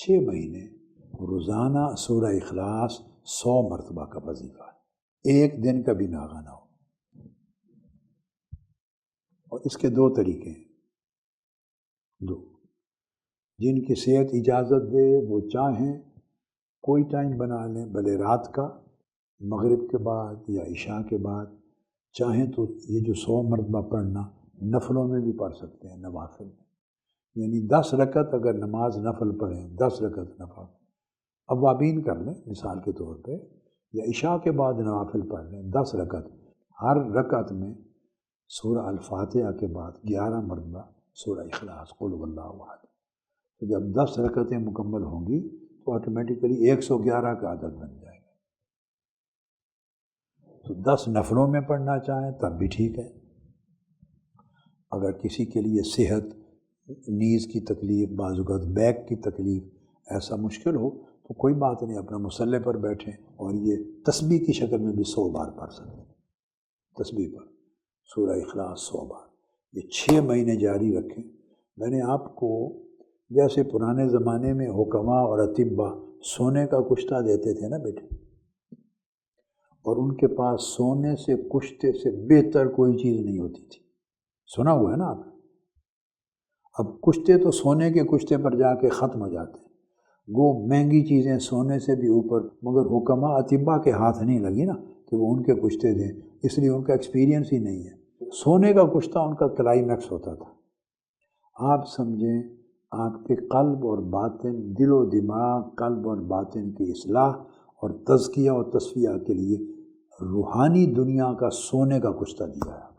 چھ مہینے روزانہ سورہ اخلاص سو مرتبہ کا وظیفہ ہے۔ ایک دن کا بھی ناغہ نہ ہو۔ اور اس کے دو طریقے ہیں۔ دو، جن کی صحت اجازت دے، وہ چاہیں کوئی ٹائم بنا لیں بھلے رات کا، مغرب کے بعد یا عشاء کے بعد۔ چاہیں تو یہ جو سو مرتبہ پڑھنا نفلوں میں بھی پڑھ سکتے ہیں، نوافل میں۔ یعنی دس رکت اگر نماز نفل پڑھیں، دس رکت نفل۔ اوابین کر لیں، مثال کے طور پہ، یا عشاء کے بعد نوافل پڑھ لیں، دس رکت ہر رکعت میں سورہ الفاتحہ کے بعد گیارہ مرتبہ سورہ اخلاص، قل اللہ وحد تو جب دس رکعتیں مکمل ہوں گی، تو آٹومیٹیکلی ایک سو گیارہ کا عدد بن جائے گا۔ تو دس نفروں میں پڑھنا چاہیں، تب بھی ٹھیک ہے۔ اگر کسی کے لیے صحت نیز کی تکلیف، بعض اوقات بیک کی تکلیف ایسا مشکل ہو تو کوئی بات نہیں، اپنا مسلح پر بیٹھیں اور یہ تسبیح کی شکل میں بھی سو بار پڑھ سکیں تسبیح پر، سورہ اخلاص سو بار۔ یہ چھ مہینے جاری رکھیں۔ میں نے آپ کو جیسے پرانے زمانے میں حکمہ اور اطبا سونے کا کشتہ دیتے تھے نا بیٹے؟ اور ان کے پاس سونے سے کشتے سے بہتر کوئی چیز نہیں ہوتی تھی۔ سنا ہوا ہے نا آپ؟ اب کشتے تو سونے کے کشتے پر جا کے ختم ہو جاتے ہیں۔ وہ مہنگی چیزیں سونے سے بھی اوپر، مگر حکمہ اطبا کے ہاتھ نہیں لگی نا کہ وہ ان کے کشتے دیں، اس لیے ان کا ایکسپیرینس ہی نہیں ہے۔ سونے کا کشتہ ان کا کلائمیکس ہوتا تھا۔ آپ سمجھیں، آپ کے قلب اور باطن، دل و دماغ، قلب اور باطن کی اصلاح اور تزکیہ اور تصفیہ کے لیے روحانی دنیا کا سونے کا کشتہ دیا۔ ہے